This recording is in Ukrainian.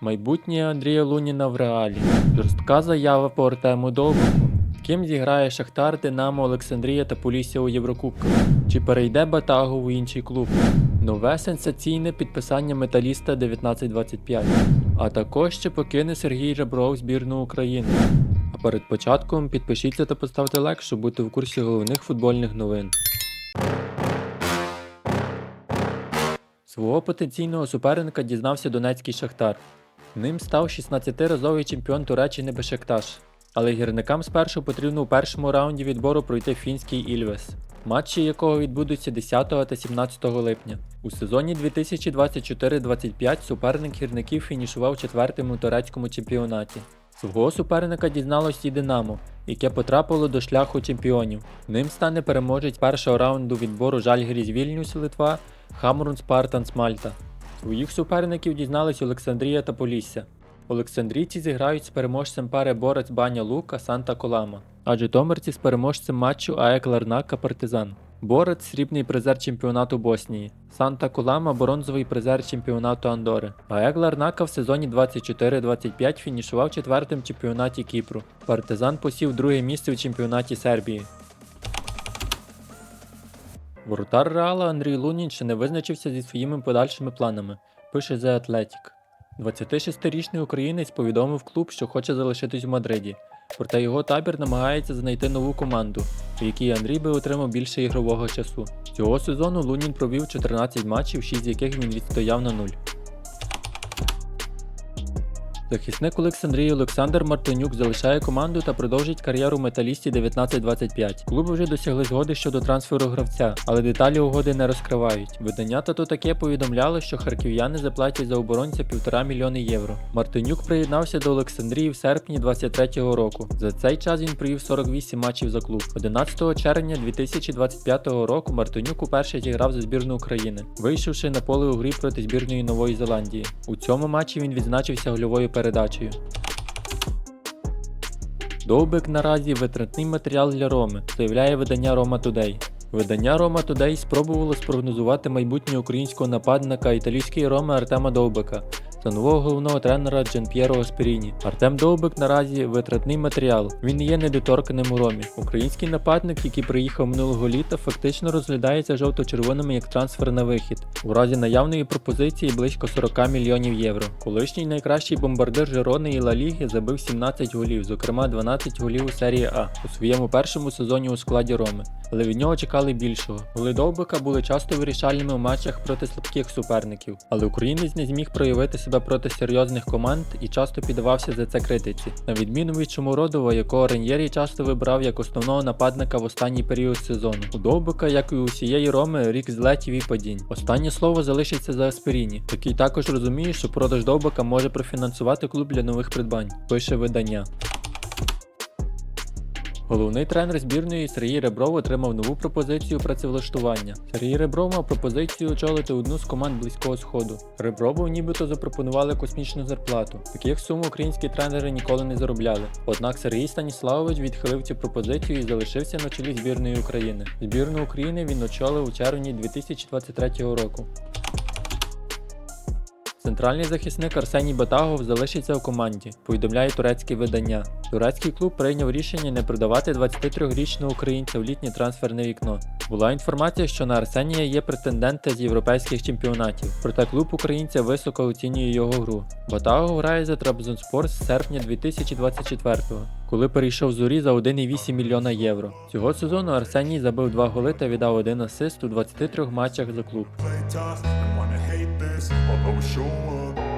Майбутнє Андрія Луніна в реалі. Жорстка заява по Артему Довбику. Ким зіграє Шахтар, Динамо, Олександрія та Полісся у Єврокубках? Чи перейде Батагов у інший клуб? Нове сенсаційне підписання металіста 1925. А також чи покине Сергій Ребров збірну України. А перед початком підпишіться та поставте лайк, щоб бути в курсі головних футбольних новин. Свого потенційного суперника дізнався Донецький Шахтар. Ним став 16-разовий чемпіон Туреччини Бешекташ. Але гірникам спершу потрібно у першому раунді відбору пройти фінський Ільвес, матчі якого відбудуться 10 та 17 липня. У сезоні 2024-25 суперник гірників фінішував четвертим у турецькому чемпіонаті. Свого суперника дізналось і Динамо, яке потрапило до шляху чемпіонів. Ним стане переможець першого раунду відбору Жальгіріс Вільнюс Литва, Хамрун Спартанс Мальта. Своїх суперників дізнались Олександрія та Полісся. Олександрійці зіграють з переможцем пари Борець Баня Лука Санта Колама, а житомирці з переможцем матчу АЕК Ларнака Партизан. Борець срібний призер чемпіонату Боснії. Санта Колама бронзовий призер чемпіонату Андори. АЕК Ларнака в сезоні 24-25 фінішував четвертим чемпіонаті Кіпру. Партизан посів друге місце в чемпіонаті Сербії. Воротар Реала Андрій Лунін ще не визначився зі своїми подальшими планами, пише The Athletic. 26-річний українець повідомив клуб, що хоче залишитись в Мадриді, проте його табір намагається знайти нову команду, в якій Андрій би отримав більше ігрового часу. Цього сезону Лунін провів 14 матчів, 6 з яких він відстояв на нуль. Захисник Олександрії Олександр Мартинюк залишає команду та продовжить кар'єру металісті 1925. Клуби вже досягли згоди щодо трансферу гравця, але деталі угоди не розкривають. Видання та то таке повідомляло, що харків'яни заплатять за оборонця півтора мільйони євро. Мартинюк приєднався до Олександрії в серпні 23-го року. За цей час він провів 48 матчів за клуб. 11 червня 2025 року Мартинюк уперше зіграв за збірну України, вийшовши на поле у грі проти збірної Нової Зеландії. У цьому матчі він відзначився гольовою передачею. Довбик наразі витратний матеріал для Роми, заявляє видання Roma Today. Видання Roma Today спробувало спрогнозувати майбутнє українського нападника італійської Роми Артема Довбика та нового головного тренера Джан П'єро Гасперіні. Артем Довбик наразі витратний матеріал. Він є недоторканим у Ромі. Український нападник, який приїхав минулого літа, фактично розглядається жовто-червоними як трансфер на вихід. У разі наявної пропозиції близько 40 мільйонів євро. Колишній найкращий бомбардир Жерони і Ла Ліги забив 17 голів, зокрема 12 голів у серії А у своєму першому сезоні у складі Роми. Але від нього чекали більшого. Голи Довбика були часто вирішальними у матчах проти слабких суперників, але українець не зміг проявити себе проти серйозних команд і часто піддавався за це критиці. На відміну від Чумородова, якого Реньєрі часто вибрав як основного нападника в останній період сезону. У Довбика, як і у усієї Роми, рік злетів і падінь. Останнє слово залишиться за Аспиріні, який також розуміє, що продаж Довбика може профінансувати клуб для нових придбань, пише видання. Головний тренер збірної Сергій Ребров отримав нову пропозицію працевлаштування. Сергій Ребров мав пропозицію очолити одну з команд Близького Сходу. Реброву нібито запропонували космічну зарплату. Таких сум українські тренери ніколи не заробляли. Однак Сергій Станіславович відхилив цю пропозицію і залишився на чолі збірної України. Збірну України він очолив у червні 2023 року. Центральний захисник Арсеній Батагов залишиться в команді, повідомляє турецьке видання. Турецький клуб прийняв рішення не продавати 23-річного українця в літнє трансферне вікно. Була інформація, що на Арсенія є претенденти з європейських чемпіонатів, проте клуб українця високо оцінює його гру. Батагов грає за Трабзонспор з серпня 2024-го, коли перейшов зорі за 1,8 мільйона євро. Цього сезону Арсеній забив 2 голи та віддав один асист у 23 матчах за клуб. Wanna hate this, I'll always show up.